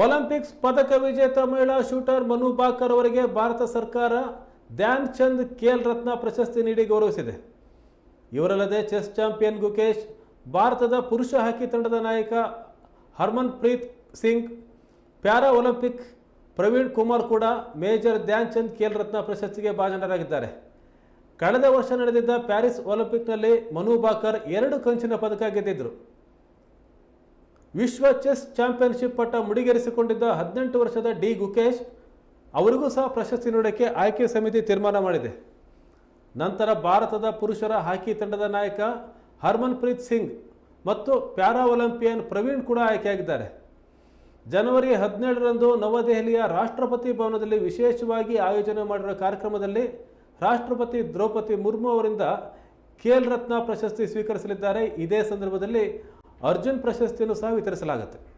Olympics ಪದಕ ವಿಜೇತ ಮಹಿಳಾ ಶೂಟರ್ ಮನು ಬಾಕರ್ ಅವರಿಗೆ ಭಾರತ ಸರ್ಕಾರ ಧ್ಯಾನ್ ಚಂದ್ ಖೇಲ್ ರತ್ನ ಪ್ರಶಸ್ತಿ ನೀಡಿ ಗೌರವಿಸಿದೆ. ಇವರಲ್ಲದೆ ಚೆಸ್ ಚಾಂಪಿಯನ್ ಗುಕೇಶ್, ಭಾರತದ ಪುರುಷ ಹಾಕಿ ತಂಡದ ನಾಯಕ Harmanpreet Singh, para Olympic Praveen Kumar ಕೂಡ ಮೇಜರ್ ಧ್ಯಾನ್ ಚಂದ್ ಖೇಲ್ ರತ್ನ ಪ್ರಶಸ್ತಿಗೆ ಭಾಜನರಾಗಿದ್ದಾರೆ. ಕಳೆದ ವರ್ಷ ನಡೆದಿದ್ದ ಪ್ಯಾರಿಸ್ ಒಲಿಂಪಿಕ್ನಲ್ಲಿ ಮನು ಬಾಕರ್ ಎರಡು ಕಂಚಿನ ಪದಕ ಗೆದ್ದಿದ್ದರು. ವಿಶ್ವ ಚೆಸ್ ಚಾಂಪಿಯನ್ಶಿಪ್ ಪಟ್ಟ ಮುಡಿಗೇರಿಸಿಕೊಂಡಿದ್ದ ಹದಿನೆಂಟು ವರ್ಷದ ಡಿ ಗುಕೇಶ್, ಅವರಿಗೂ ಸಹ ಪ್ರಶಸ್ತಿ ನೀಡೋಕ್ಕೆ ಆಯ್ಕೆ ಸಮಿತಿ ತೀರ್ಮಾನ ಮಾಡಿದೆ. ನಂತರ ಭಾರತದ ಪುರುಷರ ಹಾಕಿ ತಂಡದ ನಾಯಕ ಹರ್ಮನ್ ಪ್ರೀತ್ ಸಿಂಗ್ ಮತ್ತು ಪ್ಯಾರಾ ಒಲಿಂಪಿಯನ್ ಪ್ರವೀಣ್ ಕೂಡ ಆಯ್ಕೆಯಾಗಿದ್ದಾರೆ. ಜನವರಿ ಹದಿನೇಳರಂದು ನವದೆಹಲಿಯ ರಾಷ್ಟ್ರಪತಿ ಭವನದಲ್ಲಿ ವಿಶೇಷವಾಗಿ ಆಯೋಜನೆ ಮಾಡಿರುವ ಕಾರ್ಯಕ್ರಮದಲ್ಲಿ ರಾಷ್ಟ್ರಪತಿ ದ್ರೌಪದಿ ಮುರ್ಮು ಅವರಿಂದ ಖೇಲ್ ರತ್ನ ಪ್ರಶಸ್ತಿ ಸ್ವೀಕರಿಸಲಿದ್ದಾರೆ. ಇದೇ ಸಂದರ್ಭದಲ್ಲಿ ಅರ್ಜುನ್ ಪ್ರಶಸ್ತಿಯನ್ನು ಸಹ ವಿತರಿಸಲಾಗುತ್ತೆ.